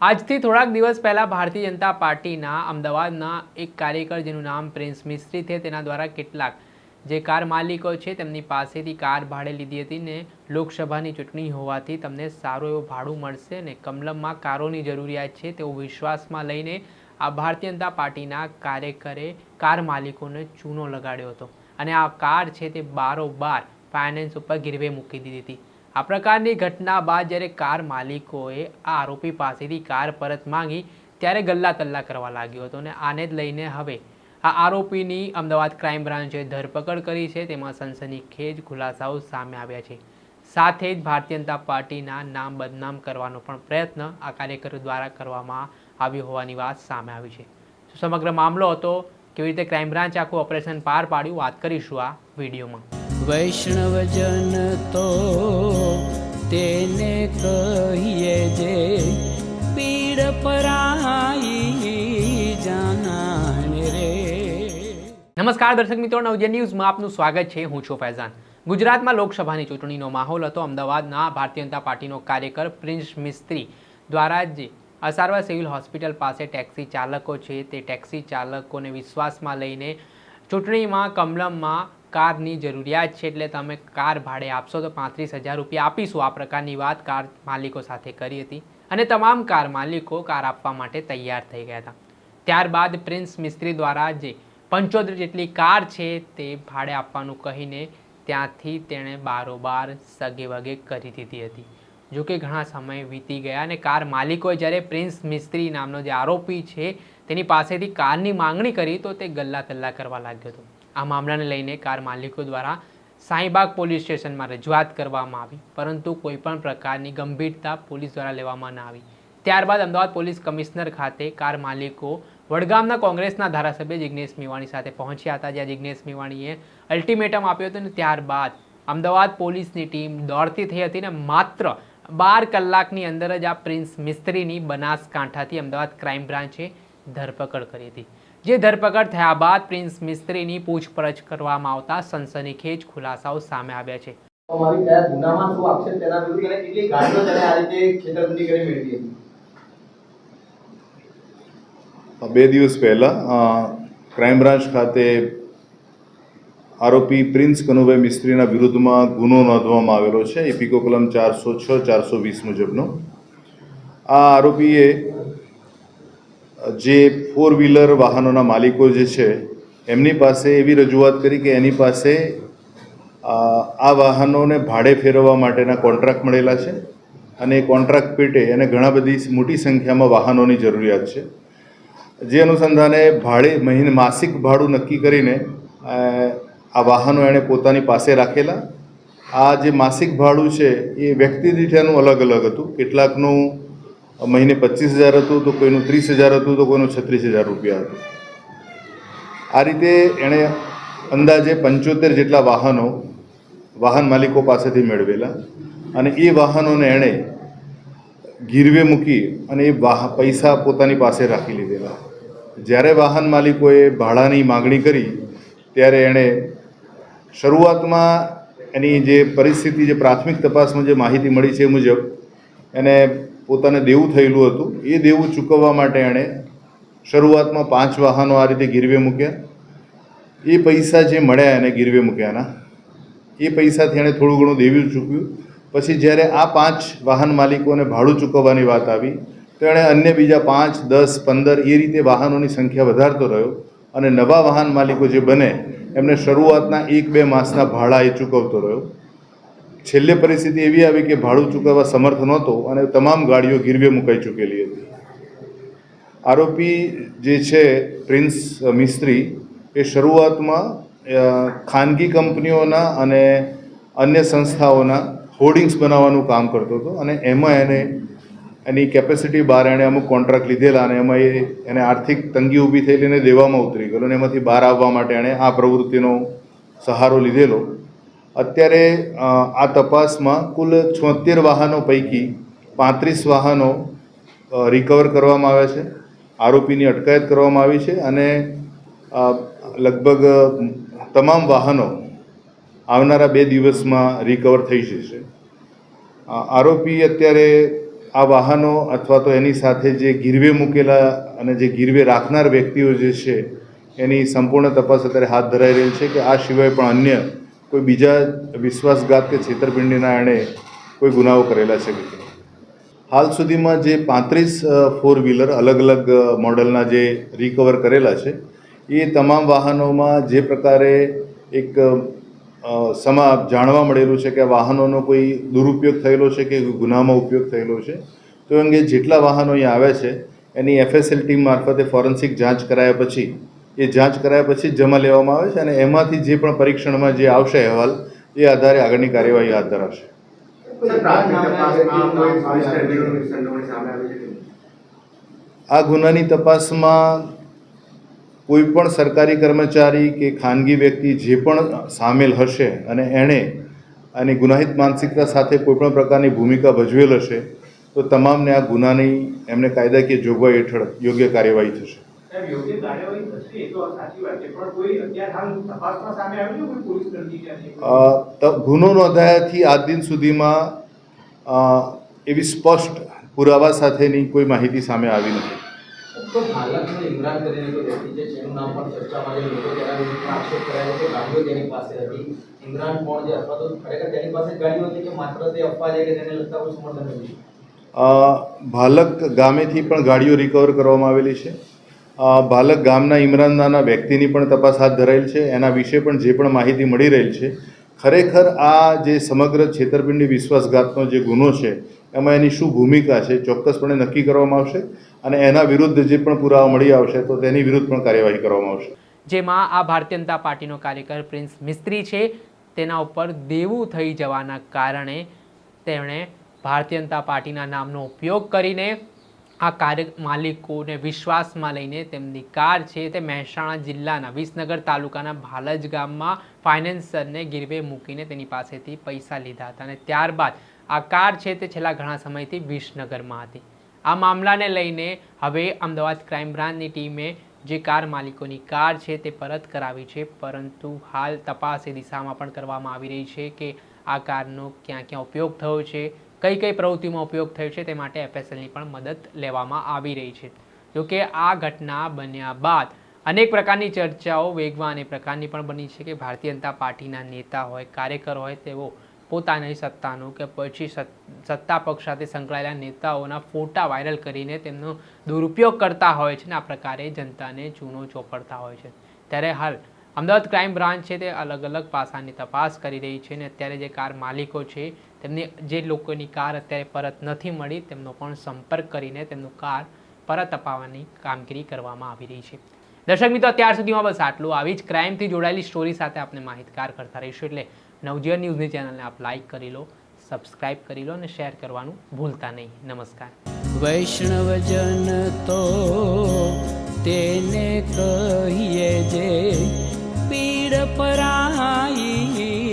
આજથી થોડાક દિવસ પહેલાં ભારતીય જનતા પાર્ટીના અમદાવાદના એક કાર્યકર જેનું નામ પ્રિન્સ મિસ્ત્રી છે, તેના દ્વારા કેટલાક જે કાર માલિકો છે તેમની પાસેથી કાર ભાડે લીધી હતી ને લોકસભાની ચૂંટણી હોવાથી તમને સારું એવું ભાડું મળશે ને કમલમમાં કારોની જરૂરિયાત છે તેવો વિશ્વાસમાં લઈને આ ભારતીય જનતા પાર્ટીના કાર્યકરે કાર માલિકોને ચૂનો લગાડ્યો હતો. અને આ કાર છે તે બારોબાર ફાઇનાન્સ ઉપર ગીરવે મૂકી દીધી હતી. આ પ્રકારની ઘટના બાદ જ્યારે કાર માલિકોએ આ આરોપી પાસેથી કાર પરત માંગી, ત્યારે ગલ્લા તલ્લા કરવા લાગ્યો હતો અને આને જ લઈને હવે આ આરોપીની અમદાવાદ ક્રાઇમ બ્રાન્ચે ધરપકડ કરી છે. તેમાં સનસનીખેજ ખુલાસાઓ સામે આવ્યા છે. સાથે જ ભારતીય જનતા પાર્ટીના નામ બદનામ કરવાનો પણ પ્રયત્ન આ કાર્યકરો દ્વારા કરવામાં આવ્યો હોવાની વાત સામે આવી છે. સમગ્ર મામલો હતો. કેવી રીતે ક્રાઇમ બ્રાન્ચ આખું ઓપરેશન પાર પાડ્યું? વાત કરીશું આ વિડીયોમાં. વૈષ્ણવજન તો તેને કહીએ જે પીડ પરાઈ જાનાને રે. નમસ્કાર દર્શક મિત્રો નવજે ન્યૂઝમાં આપનું સ્વાગત છે. હું છું ફૈઝાન. ગુજરાતમાં લોકસભાની ચૂંટણીનો માહોલ હતો. અમદાવાદના ભારતીય જનતા પાર્ટીનો કાર્યકર પ્રિન્સ મિસ્ત્રી દ્વારા જે અસારવા સિવિલ હોસ્પિટલ પાસે ટેક્સી ચાલકો છે. તે ટેક્સી ચાલકોને વિશ્વાસમાં લઈને ચૂંટણીમાં કમલમમાં કારની જરૂરિયાત છે એટલે તમે કાર ભાડે આપશો તો પાંત્રીસ હજાર રૂપિયા આપીશું. આ પ્રકારની વાત કાર માલિકો સાથે કરી હતી અને તમામ કાર માલિકો કાર આપવા માટે તૈયાર થઈ ગયા હતા. ત્યારબાદ પ્રિન્સ મિસ્ત્રી દ્વારા જે પંચોતેર જેટલી કાર છે તે ભાડે આપવાનું કહીને ત્યાંથી તેણે બારોબાર સગે વગે કરી દીધી હતી. જો કે ઘણા સમય વીતી ગયા અને કાર માલિકોએ જ્યારે પ્રિન્સ મિસ્ત્રી નામનો જે આરોપી છે તેની પાસેથી કારની માંગણી કરી તો તે ગલ્લા તલ્લા કરવા લાગ્યો હતો. આ મામલાને લઈને કાર માલિકો દ્વારા સાંઈબાગ પોલીસ સ્ટેશનમાં રજૂઆત કરવામાં આવી, પરંતુ કોઈપણ પ્રકારની ગંભીરતા પોલીસ દ્વારા લેવામાં ન આવી. ત્યારબાદ અમદાવાદ પોલીસ કમિશનર ખાતે કાર માલિકો વડગામના કોંગ્રેસના ધારાસભ્ય જિગ્નેશ મેવાણી સાથે પહોંચ્યા હતા, જ્યાં જિગ્નેશ મેવાણીએ અલ્ટિમેટમ આપ્યો હતો અને ત્યારબાદ અમદાવાદ પોલીસની ટીમ દોડતી થઈ હતી ને માત્ર બાર કલાકની અંદર જ આ પ્રિન્સ મિસ્ત્રીની બનાસકાંઠાથી અમદાવાદ ક્રાઇમ બ્રાન્ચે ધરપકડ કરી હતી. જે ધરપકડ થયા બાદ પ્રિન્સ મિસ્ત્રીની પૂછપરછ કરવામાં આવતા સનસનીખેજ ખુલાસાઓ સામે આવ્યા છે. બે દિવસ પહેલાં ક્રાઇમ બ્રાન્ચ ખાતે આરોપી પ્રિન્સ કનુભાઈ મિસ્ત્રીના વિરુદ્ધમાં ગુનો નોંધવામાં આવેલો છે ઇપિકો કલમ ચારસો છ ચારસો વીસ મુજબનો. આ આરોપીએ જે ફોર વ્હીલર વાહનોના માલિકો જે છે, એમની પાસે એવી રજૂઆત કરી કે એની પાસે આ વાહનોને ભાડે ફેરવવા માટેના કોન્ટ્રાક્ટ મળેલા છે અને એ કોન્ટ્રાક્ટ પેટે એને ઘણા બધી મોટી સંખ્યામાં વાહનોની જરૂરિયાત છે. જે અનુસંધાને ભાડે મહિને, માસિક ભાડું નક્કી કરીને આ વાહનો એણે પોતાની પાસે રાખેલા. આ જે માસિક ભાડું છે, એ વ્યક્તિ દીઠાનું અલગ અલગ હતું. કેટલાકનું મહિને પચીસ હજાર હતું તો કોઈનું ત્રીસ હજાર હતું તો કોઈનું છત્રીસ હજાર રૂપિયા હતું. આ રીતે એણે અંદાજે પંચોતેર જેટલા વાહનો વાહન માલિકો પાસેથી મેળવેલા અને એ વાહનોને એણે ગીરવે મૂકી અને એ વાહ, પૈસા પોતાની પાસે રાખી લીધેલા. જ્યારે વાહન માલિકોએ ભાડાની માગણી કરી, ત્યારે એણે શરૂઆતમાં એની જે પરિસ્થિતિ, જે પ્રાથમિક તપાસમાં જે માહિતી મળી છે મુજબ, એને પોતાને દેવું થયેલું હતું. એ દેવું ચૂકવવા માટે એણે શરૂઆતમાં પાંચ વાહનો આ રીતે ગીરવે મૂક્યા. એ પૈસા જે મળ્યા એને ગીરવે મૂક્યાના. એ પૈસાથી એણે થોડું ઘણું દેવું ચૂક્યું. પછી જ્યારે આ પાંચ વાહન માલિકોને ભાડું ચૂકવવાની વાત આવી, તો એણે અન્ય બીજા પાંચ, દસ, પંદર એ રીતે વાહનોની સંખ્યા વધારતો રહ્યો અને નવા વાહન માલિકો જે બને, એમને શરૂઆતના એક બે માસના ભાડા એ ચૂકવતો રહ્યો. છેલ્લે પરિસ્થિતિ એવી આવી કે ભાડું ચૂકવવા સમર્થ નહોતો અને તમામ ગાડીઓ ગીરવે મુકાઈ ચૂકેલી હતી. આરોપી જે છે, પ્રિન્સ મિસ્ત્રી, એ શરૂઆતમાં ખાનગી કંપનીઓના અને અન્ય સંસ્થાઓના હોર્ડિંગ્સ બનાવવાનું કામ કરતો હતો અને એમાં એને એની કેપેસિટી બહાર એણે અમુક કોન્ટ્રાક્ટ લીધેલા અને એમાં એ એને આર્થિક તંગી ઊભી થયેલી એને દેવામાં ઉતરી ગયેલો અને એમાંથી બહાર આવવા માટે એણે આ પ્રવૃત્તિનો સહારો લીધેલો. અત્યારે આ તપાસમાં કુલ છોતેર વાહનો પૈકી પાંત્રીસ વાહનો રિકવર કરવામાં આવ્યા છે. આરોપીની અટકાયત કરવામાં આવી છે અને લગભગ તમામ વાહનો આવનારા બે દિવસમાં રિકવર થઈ જશે. આરોપી અત્યારે આ વાહનો અથવા તો એની સાથે જે ગીરવે મૂકેલા અને જે ગીરવે રાખનાર વ્યક્તિઓ જે છે, એની સંપૂર્ણ તપાસ અત્યારે હાથ ધરાઈ રહેલ છે કે આ સિવાય પણ અન્ય કોઈ બીજા વિશ્વાસઘાત કે છેતરપિંડીના એણે કોઈ ગુનાઓ કરેલા છે કે હાલ સુધીમાં જે પાંત્રીસ ફોર વ્હીલર અલગ અલગ મોડલના જે રિકવર કરેલા છે, એ તમામ વાહનોમાં જે પ્રકારે એક સમા જાણવા મળેલું છે કે વાહનોનો કોઈ દુરુપયોગ થયેલો છે કે ગુનામાં ઉપયોગ થયેલો છે, તો અંગે જેટલા વાહનો અહીંયા આવે છે, એની એફએસએલ ટીમ મારફતે ફોરેન્સિક જાંચ કરાયા પછી એ જાંચ કરાયા પછી જમા લેવામાં આવે છે અને એમાંથી જે પણ પરીક્ષણમાં જે આવશે અહેવાલ, એ આધારે આગળની કાર્યવાહી હાથ ધરાશે? આ ગુનાની તપાસમાં કોઈ પણ સરકારી કર્મચારી કે ખાનગી વ્યક્તિ જે પણ સામેલ હશે અને એણે આની ગુનાહિત માનસિકતા સાથે કોઈ પણ પ્રકારની ભૂમિકા ભજવેલ હશે, તો તમામને આ ગુનાની એમને કાયદાકીય જોગવાઈ હેઠળ યોગ્ય કાર્યવાહી થશે સાહેબ યોગ્ય કાર્યવાહી થશે એ તો સાચી વાત છે. પણ કોઈ અત્યારે હાલ તપાસમાં સામે આવ્યું કોઈ પોલીસ દર્દી કે ત- ગુનો નોંધાયાથી આજ દિન સુધીમાં એવી સ્પષ્ટ પુરાવા સાથેની કોઈ માહિતી સામે આવી નથી. તો ભાલકનો ઇમરાન કરીને કોઈ વ્યક્તિ છે જેનું નામ પણ ચર્ચામાં છે લોકો તેના વિરુદ્ધ આક્ષેપ કરાયો કે ગાડીઓ તેની પાસે હતી. ઇમરાન કોણ છે? અથવા તો ખરેખર તેની પાસે ગાડીઓ હતી કે માત્ર તે અફવા છે કે તેને લગતા કોઈ સમર્થન નથી? ભાલક ગામેથી પણ ગાડીઓ રિકવર કરવામાં આવેલી છે. અ, ભાલક ગામના ઇમરાન નાના વ્યક્તિની પણ તપાસ હાથ ધરાયેલ છે. એના વિશે પણ જે પણ માહિતી મળી રહેલ છે ખરેખર આ જે સમગ્ર છેતરપિંડી વિશ્વાસઘાતનો જે ગુનો છે એમાં એની શું ભૂમિકા છે ચોક્કસપણે નક્કી કરવામાં આવશે અને એના વિરુદ્ધ જે પણ પુરાવા મળી આવશે તો તેની વિરુદ્ધ પણ કાર્યવાહી કરવામાં આવશે. જેમાં આ ભારતીય જનતા પાર્ટીનો કાર્યકર પ્રિન્સ મિસ્ત્રી છે. તેના ઉપર દેવું થઈ જવાના કારણે તેમણે ભારતીય જનતા પાર્ટીના નામનો ઉપયોગ કરીને આ કાર્ય માલિકોને વિશ્વાસમાં લઈને તેમની કાર છે તે મહેસાણા જિલ્લાના વિસનગર તાલુકાના ભાલજ ગામમાં ફાઇનાન્સરને ગીરવે મૂકીને તેની પાસેથી પૈસા લીધા હતા અને ત્યારબાદ આ કાર છે તે છેલ્લા ઘણા સમયથી વિસનગરમાં હતી. આ મામલાને લઈને હવે અમદાવાદ ક્રાઇમ બ્રાન્ચની ટીમે જે કાર માલિકોની કાર છે તે પરત કરાવી છે, પરંતુ હાલ તપાસ એ દિશામાં પણ કરવામાં આવી રહી છે કે આ કારનો ક્યાં ક્યાં ઉપયોગ થયો છે કઈ કઈ પ્રવૃત્તિમાં ઉપયોગ થયો છે તે માટે એફએસએલની પણ મદદ લેવામાં આવી રહી છે. જોકે આ ઘટના બન્યા બાદ અનેક પ્રકારની ચર્ચાઓ વેગવાન એ પ્રકારની પણ બની છે કે ભારતીય જનતા પાર્ટીના નેતા હોય, કાર્યકર હોય તેઓ પોતાની સત્તાનું કે પછી સત્તા પક્ષ સાથે સંકળાયેલા નેતાઓના ફોટા વાયરલ કરીને તેમનો દુરુપયોગ કરતા હોય છે ને આ પ્રકારે જનતાને ચૂનો ચોપડતા હોય છે. ત્યારે હાલ અમદાવાદ ક્રાઇમ બ્રાન્ચ છે તે અલગ અલગ પાસાની તપાસ કરી રહી છે અને અત્યારે જે કાર માલિકો છે તેમને જે લોકોની કાર અત્યારે પરત નથી મળી, તેમનો પણ સંપર્ક કરીને તેમનું કાર પરત અપાવવાની કામગીરી કરવામાં આવી રહી છે. દર્શક મિત્રો અત્યાર સુધીમાં બસ આટલું. આવી જ ક્રાઇમથી જોડાયેલી સ્ટોરી સાથે આપણે માહિતગાર કરતા રહીશું. એટલે નવજીવન ન્યૂઝની ચેનલને આપ લાઇક કરી લો સબસ્ક્રાઇબ કરી લો અને શેર કરવાનું ભૂલતા નહીં. નમસ્કાર. વૈષ્ણવજન તો તેને કહીએ જે પીડ પરાઈ